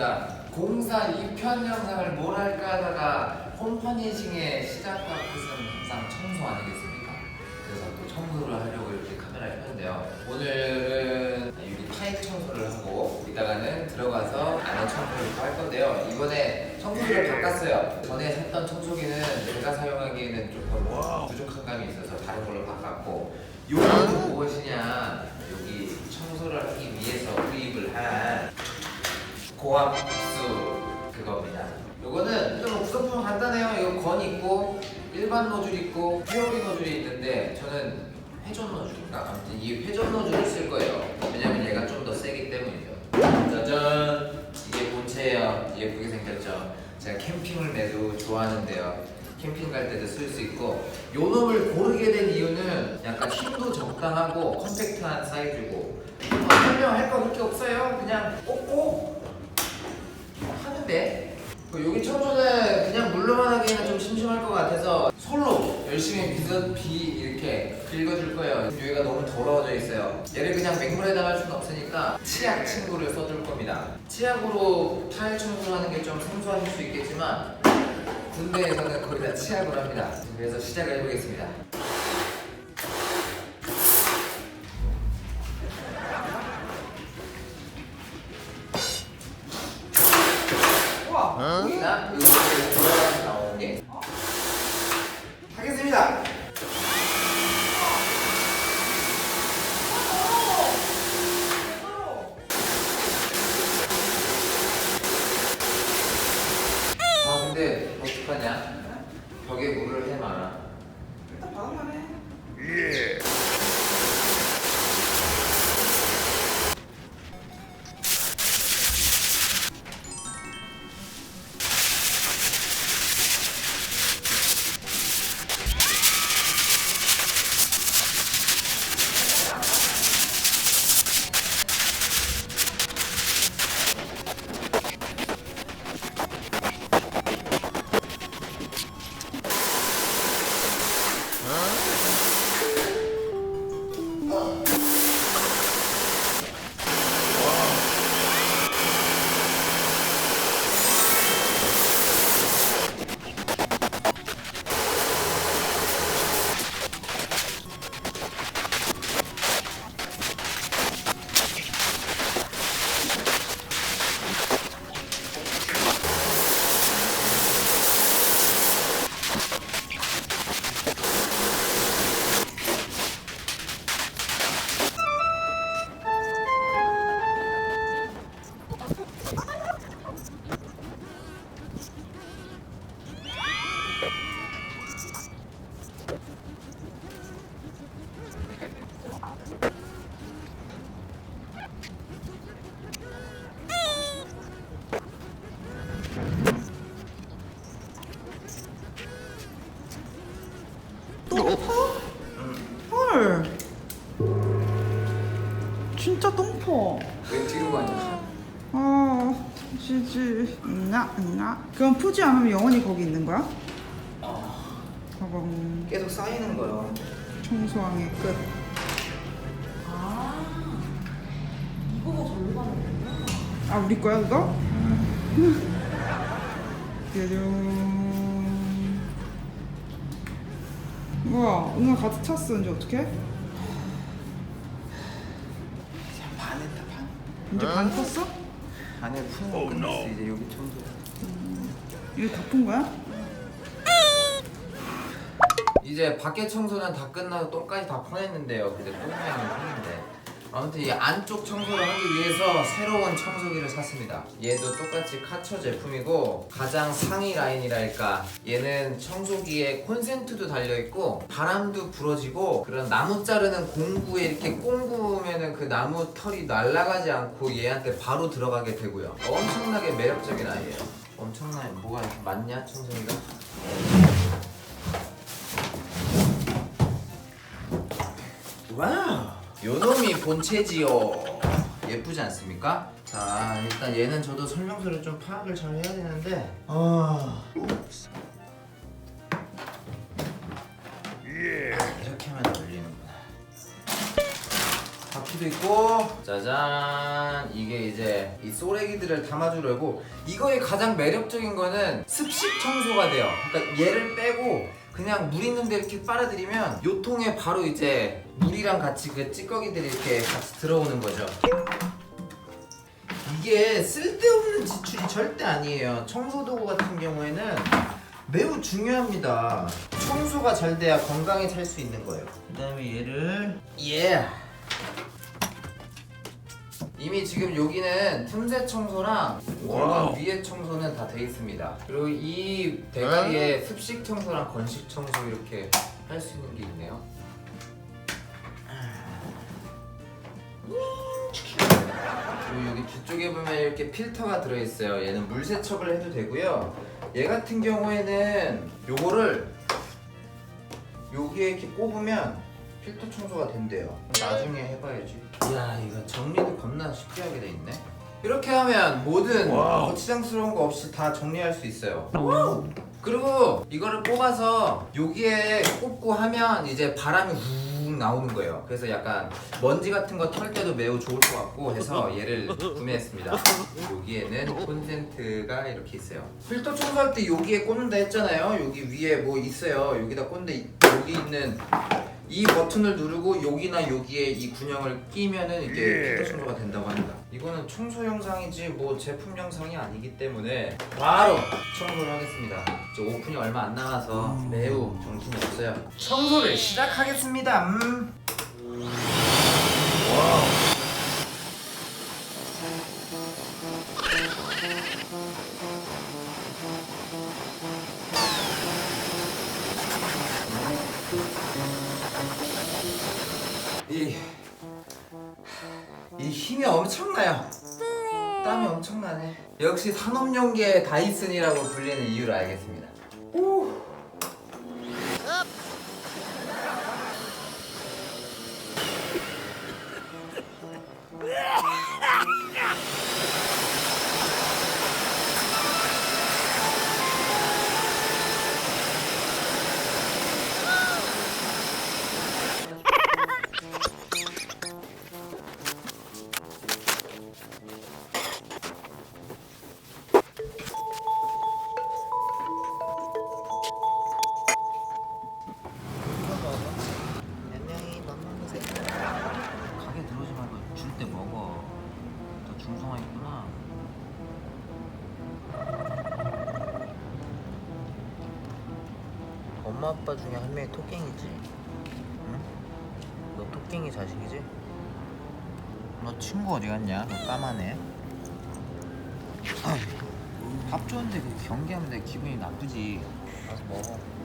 반갑습니다. 공사 2편 영상을 뭘 할까 하다가 홈퍼니징의 시작과 끝은 항상 청소 아니겠습니까? 그래서 또 청소를 하려고 이렇게 카메라를 켰는데요. 오늘은 유리 타입 청소를 하고 이따가는 들어가서 안에 청소를 또할 건데요. 이번에 청소기를 바꿨어요. 전에 했던 청소기는 제가 사용하기에는 조금 부족한 감이 있어서 다른 걸로 바꿨고 요거는 무엇이냐 여기 청소를 하기 위해서 구입을 한 고압수 그겁니다. 요거는 좀 구성품 간단해요. 이거 건 있고 일반 노즐 있고 회오리 노즐이 있는데 저는 회전 노즐인가? 아무튼 이 회전 노즐을 쓸 거예요. 왜냐면 얘가 좀 더 세기 때문이죠. 짜잔! 이게 본체예요. 예쁘게 생겼죠. 제가 캠핑을 매도 좋아하는데요. 캠핑 갈 때도 쓸 수 있고 요 놈을 고르게 된 이유는 약간 힘도 적당하고 컴팩트한 사이즈고 뭐 설명할 거 그렇게 없어요. 그냥 꽂고 그 여기 청소는 그냥 물로만 하기에는 좀 심심할 것 같아서 솔로 열심히 빗어 비 이렇게 긁어줄 거예요. 여기가 너무 더러워져 있어요. 얘를 그냥 맹물에다 할 수는 없으니까 치약 친구를 써줄 겁니다. 치약으로 타일 청소하는 게 좀 생소하실 수 있겠지만 군대에서는 거의 다 치약으로 합니다. 그래서 시작을 해보겠습니다. 우 똥퍼? 헐. 진짜 똥퍼. 왜 뒤로 가냐? 아, 지지. 있나? 있나? 그럼 푸지 않으면 영원히 거기 있는 거야? 가방 계속 쌓이는 거요. 청소왕의 끝. 아, 이거가 절로 가는 거구나. 아, 우리 거야, 그거? 짜잔. 뭐야, 응아 가득 찼어. 이제 어떡해? 이제 반 했다 반. 이제 반 컸어? 반을 푸는 거 끝났어. 이제 여기 청소. 이거 다푼 거야? 이제 밖에 청소는 다 끝나고 똥까지 다 퍼냈는데요. 근데 똥 모양은 푸는데. 아무튼 이 안쪽 청소를 하기 위해서 새로운 청소기를 샀습니다. 얘도 똑같이 카처 제품이고 가장 상위 라인이랄까 얘는 청소기에 콘센트도 달려있고 바람도 불어지고 그런 나무 자르는 공구에 이렇게 꽁구면은 그 나무 털이 날아가지 않고 얘한테 바로 들어가게 되고요. 엄청나게 매력적인 아이예요. 엄청나게 뭐가 이렇게 많냐 청소기가? 와우 요놈이 본체지요. 예쁘지 않습니까? 자 일단 얘는 저도 설명서를 좀 파악을 잘 해야 되는데. 아. 이렇게 하면 열리는구나. 바퀴 벨트도 있고. 짜잔. 이게 이제 이 쏘레기들을 담아주려고. 이거의 가장 매력적인 거는 습식 청소가 돼요. 그러니까 얘를 빼고 그냥 물 있는데 이렇게 빨아들이면 요 통에 바로 이제 물이랑 같이 그 찌꺼기들이 이렇게 같이 들어오는 거죠 이게 쓸데없는 지출이 절대 아니에요 청소도구 같은 경우에는 매우 중요합니다. 청소가 잘 돼야 건강히 살수 있는 거예요. 그다음에 얘를 예. 이미 지금 여기는 틈새 청소랑 와우. 위에 청소는 다 돼 있습니다. 그리고 이 대가리에 습식 청소랑 건식 청소 이렇게 할 수 있는 게 있네요. 그리고 여기 뒤쪽에 보면 이렇게 필터가 들어있어요. 얘는 물 세척을 해도 되고요. 얘 같은 경우에는 요거를 여기에 이렇게 꼽으면 필터 청소가 된대요. 나중에 해봐야지. 이야 이거 정리도 겁나 쉽게 하게 돼 있네. 이렇게 하면 모든 와우. 거치장스러운 거 없이 다 정리할 수 있어요. 그리고 이거를 뽑아서 여기에 꽂고 하면 이제 바람이 훅 나오는 거예요. 그래서 약간 먼지 같은 거 털 때도 매우 좋을 것 같고 해서 얘를 구매했습니다. 여기에는 콘센트가 이렇게 있어요. 필터 청소할 때 여기에 꽂는다 했잖아요. 여기 위에 뭐 있어요. 여기다 꽂는데 여기 있는 이 버튼을 누르고 여기나 여기에 이 군형을 끼면은 이게 예. 필터 청소가 된다고 합니다. 이거는 청소 영상이지 뭐 제품 영상이 아니기 때문에 바로 청소를 하겠습니다. 이제 오픈이 얼마 안 남아서 매우 정신이 없어요. 청소를 시작하겠습니다. 음. 이, 힘이 엄청나요. 땀이 엄청나네. 역시 산업용계 다이슨이라고 불리는 이유를 알겠습니다. 오. 엄마 아빠 중에 한 명이 토깽이지. 응? 너 토깽이 자식이지? 너 친구 어디 갔냐? 너 까마네. 밥 좋은데 그 경기하면 내 기분이 나쁘지. 가서 먹어.